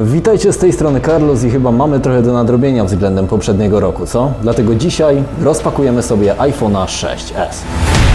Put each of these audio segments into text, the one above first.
Witajcie z tej strony Carlos i chyba mamy trochę do nadrobienia względem poprzedniego roku, co? Dlatego dzisiaj rozpakujemy sobie iPhone'a 6s.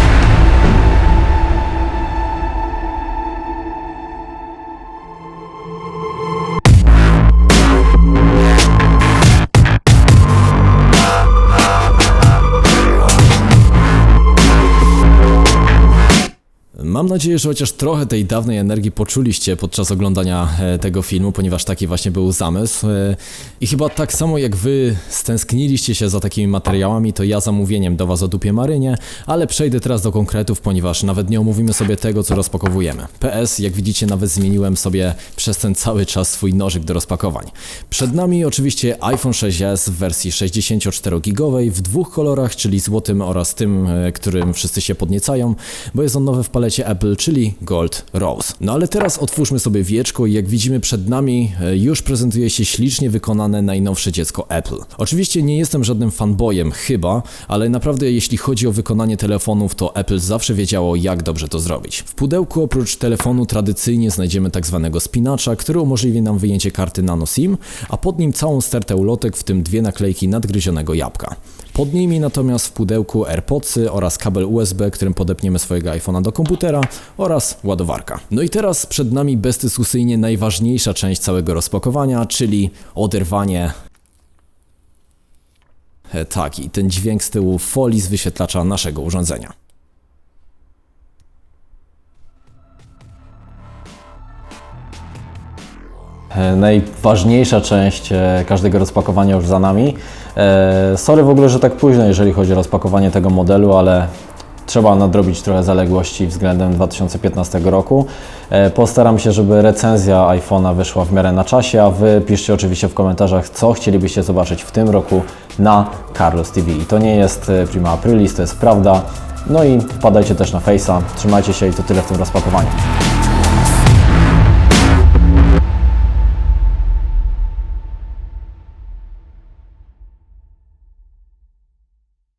Mam nadzieję, że chociaż trochę tej dawnej energii poczuliście podczas oglądania e, tego filmu, ponieważ taki właśnie był zamysł. E, I chyba tak samo jak wy stęskniliście się za takimi materiałami, to ja zamówieniem do was o dupie marynie, ale przejdę teraz do konkretów, ponieważ nawet nie omówimy sobie tego, co rozpakowujemy. PS, jak widzicie, nawet zmieniłem sobie przez ten cały czas swój nożyk do rozpakowań. Przed nami oczywiście iPhone 6s w wersji 64-gigowej w dwóch kolorach, czyli złotym oraz tym, e, którym wszyscy się podniecają, bo jest on nowy w palecie Apple, czyli Gold Rose. No ale teraz otwórzmy sobie wieczko i jak widzimy przed nami e, już prezentuje się ślicznie wykonane najnowsze dziecko Apple. Oczywiście nie jestem żadnym fanboyem, chyba, ale naprawdę jeśli chodzi o wykonanie telefonów, to Apple zawsze wiedziało jak dobrze to zrobić. W pudełku oprócz telefonu tradycyjnie znajdziemy tak zwanego spinacza, który umożliwi nam wyjęcie karty nano SIM, a pod nim całą stertę ulotek, w tym dwie naklejki nadgryzionego jabłka. Pod nimi natomiast w pudełku AirPodsy oraz kabel USB, którym podepniemy swojego iPhone'a do komputera oraz ładowarka. No i teraz przed nami bezdyskusyjnie najważniejsza część całego rozpakowania, czyli oderwanie E, tak, i ten dźwięk z tyłu folii z wyświetlacza naszego urządzenia. E, Najważniejsza część e, każdego rozpakowania już za nami. Sorry w ogóle, że tak późno, jeżeli chodzi o rozpakowanie tego modelu, ale trzeba nadrobić trochę zaległości względem 2015 roku. E, Postaram się, żeby recenzja iPhone'a wyszła w miarę na czasie, a Wy piszcie oczywiście w komentarzach, co chcielibyście zobaczyć w tym roku na Carlos TV. I to nie jest e, prima aprilis, to jest prawda. No i wpadajcie też na Face'a. Trzymajcie się i to tyle w tym rozpakowaniu.